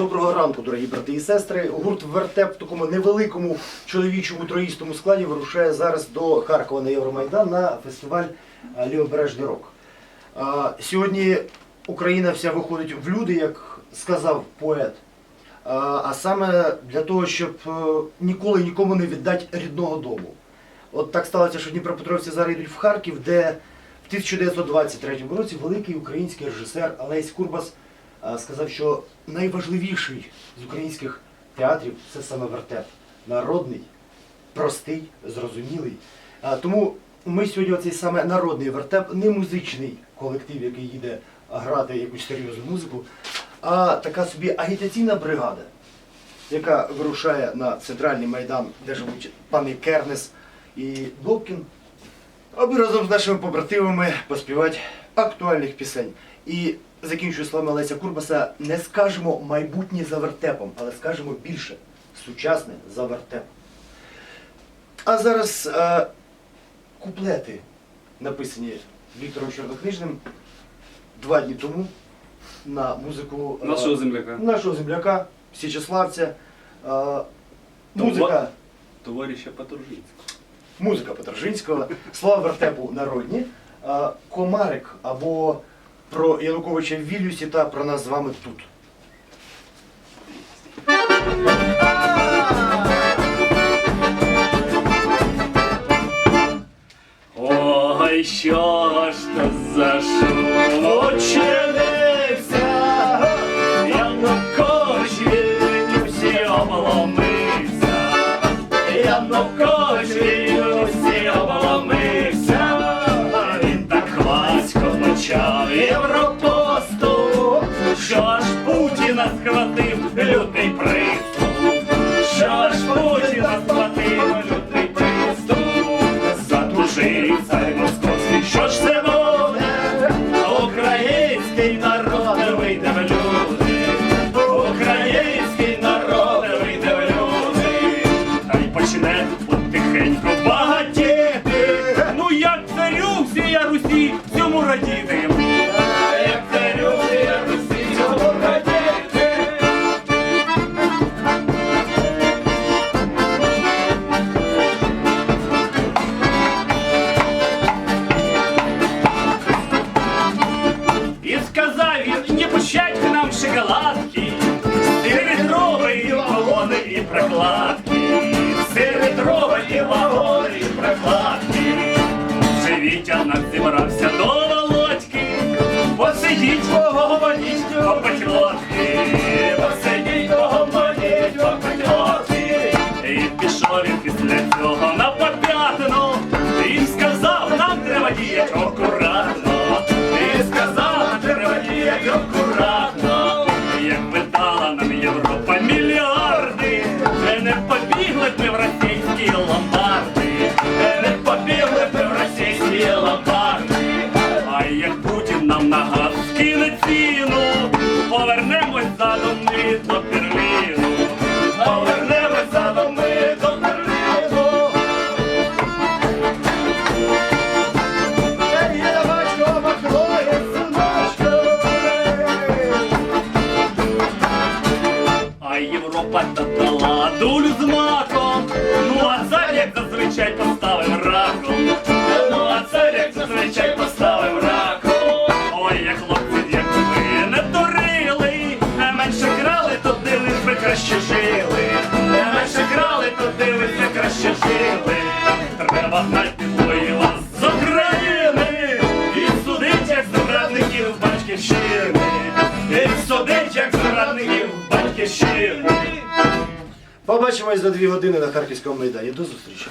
Доброго ранку, дорогі брати і сестри. Гурт Вертеп в такому невеликому чоловічому троїстому складі вирушає зараз до Харкова на Євромайдан на фестиваль а, Лівобережний рок. Сьогодні Україна вся виходить в люди, як сказав поет. А а саме для того, щоб е, ніколи нікому не віддати рідного дому. От так сталося, що Дніпропетровці зараз йдуть в Харків, де в 1923 році великий український режисер Олесь Курбас сказав, що найважливіший з українських театрів це саме вертеп. Народний, простий, зрозумілий. Тому ми сьогодні оцей саме народний вертеп, не музичний колектив, який їде грати якусь серйозну музику, а така собі агітаційна бригада, яка вирушає на центральний майдан, де живуть пани Кернес і Добкін, аби разом з нашими побратимами поспівати актуальних пісень. І закінчую словами Леся Курбаса, не скажемо майбутнє за вертепом, але скажемо більше сучасне за вертепом. А зараз е, куплети, написані Віктором Чорнокнижним два дні тому на музику е, Нашого земляка. нашого земляка, Січеславця. Е, музика, Товариша Паторжинського. музика Петрожинського, слова вертепу народні, комарик або про Януковича в Вільюсі та про нас з вами тут. Ой, що ж то за шум учинився, Янукович він усі обломився, Янукович аж Путіна схватив лютий приступ, що аж Путіна схватив лютий приступ, затужив цар московський, що ж це буде? Український народ не вийде в люди, український народ не вийде в люди, та й почне потихеньку не пущать к нам шоколадки, Нам Європа мільярди, не побігли б ми в російські ломбарди, не побігли б ми в російські ломбарди. Додала з маком. Ну а цар, як зазвичай поставив раком. Ну а цар, як зазвичай поставив раком. Ой, як хлопці, як ви не дурили, менше крали, то дивись, ви краще жили. А менше крали, то дивись, ви краще жили. Треба гнати воїла з України і судить, як зрадників батьківщини. І судить, Побачимось за дві години на Харківському майдані. До зустрічі.